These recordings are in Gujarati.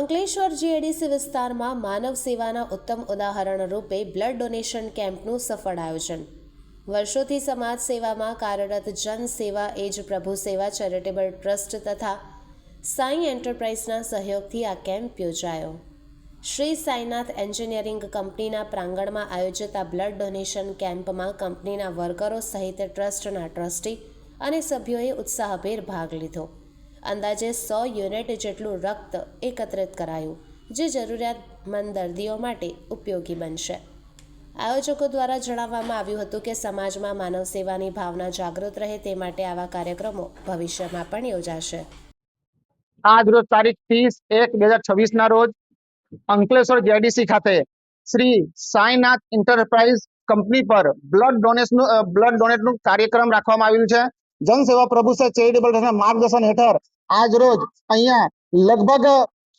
અંકલેશ્વર જીએડીસી વિસ્તારમાં માનવ સેવાના ઉત્તમ ઉદાહરણ રૂપે બ્લડ ડોનેશન કેમ્પનું સફળ આયોજન વર્ષોથી સમાજ સેવામાં કાર્યરત જન સેવા એજ પ્રભુ સેવા ચેરિટેબલ ટ્રસ્ટ તથા સાઈ એન્ટરપ્રાઇઝના સહયોગથી આ કેમ્પ યોજાયો. શ્રી સાઈનાથ એન્જિનિયરિંગ કંપનીના પ્રાંગણમાં આયોજિત આ બ્લડ ડોનેશન કેમ્પમાં કંપનીના વર્કરો સહિત ટ્રસ્ટના ટ્રસ્ટી અને સભ્યોએ ઉત્સાહભેર ભાગ લીધો. અંદાજે સો યુનિટ જેટલું રક્ત એકત્રિત કરાયું, જે જરૂરિયાતમંદ દર્દીઓ માટે ઉપયોગી બનશે. આયોજકો દ્વારા જણાવવામાં આવ્યું હતું કે સમાજમાં માનવ સેવાની ભાવના જાગૃત રહે તે માટે આવા કાર્યક્રમો ભવિષ્યમાં પણ યોજાશે. આજ રોજ તારીખ ત્રીસ એક બે હજાર છવ્વીસ ના રોજ અંકલેશ્વર જેડીસી ખાતે શ્રી સાંઈનાથ એન્ટરપ્રાઇઝ કંપની પર બ્લડ ડોનેશન બ્લડ ડોનેટનું કાર્યક્રમ રાખવામાં આવ્યું છે. જનસેવા પ્રભુ સેવા ચેરિટેબલ ટ્રસ્ટના માર્ગદર્શન હેઠળ આજ રોજ અહીંયા લગભગ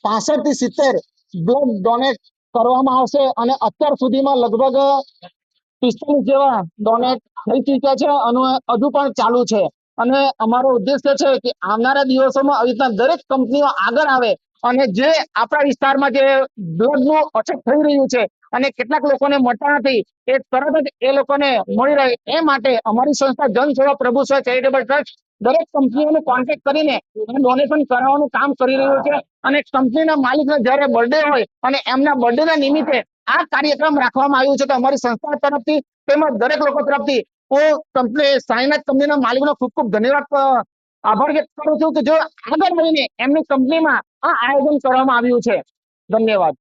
પાસઠથી સિત્તેર બ્લડ ડોનેટ કરવામાં આવશે અને અત્યાર સુધીમાં લગભગ પિસ્તાલીસ જેવા ડોનેટ થઈ ચૂક્યા છે અને હજુ પણ ચાલુ છે. અને અમારો ઉદ્દેશ્ય છે કે આવનારા દિવસોમાં આવી રીતના દરેક કંપનીઓ આગળ આવે અને જે આપણા વિસ્તારમાં જે બ્લડનું અછત થઈ રહ્યું છે અને કેટલાક લોકોને મળતા નથી, એ તરત જ એ લોકોને મળી રહે. એ માટે અમારી સંસ્થા જન સેવા પ્રભુ સેવા ચેરિટેબલ ટ્રસ્ટ દરેક કંપનીઓને કોન્ટેક્ટ કરીને ડોનેશન કરાવવાનું કામ કરી રહ્યું છે અને કંપનીના માલિકનો જ્યારે બર્થડે હોય અને એમના બર્થડેના નિમિત્તે આ કાર્યક્રમ રાખવામાં આવ્યું છે, તો અમારી સંસ્થા તરફથી તેમજ દરેક લોકો તરફથી હું કંપની સાઈનાથ કંપનીના માલિકનો ખૂબ ખૂબ ધન્યવાદ આભાર વ્યક્ત કરું છું કે જો આગળ મળીને એમની કંપનીમાં આયોજન કરવામાં આવ્યું છે. ધન્યવાદ.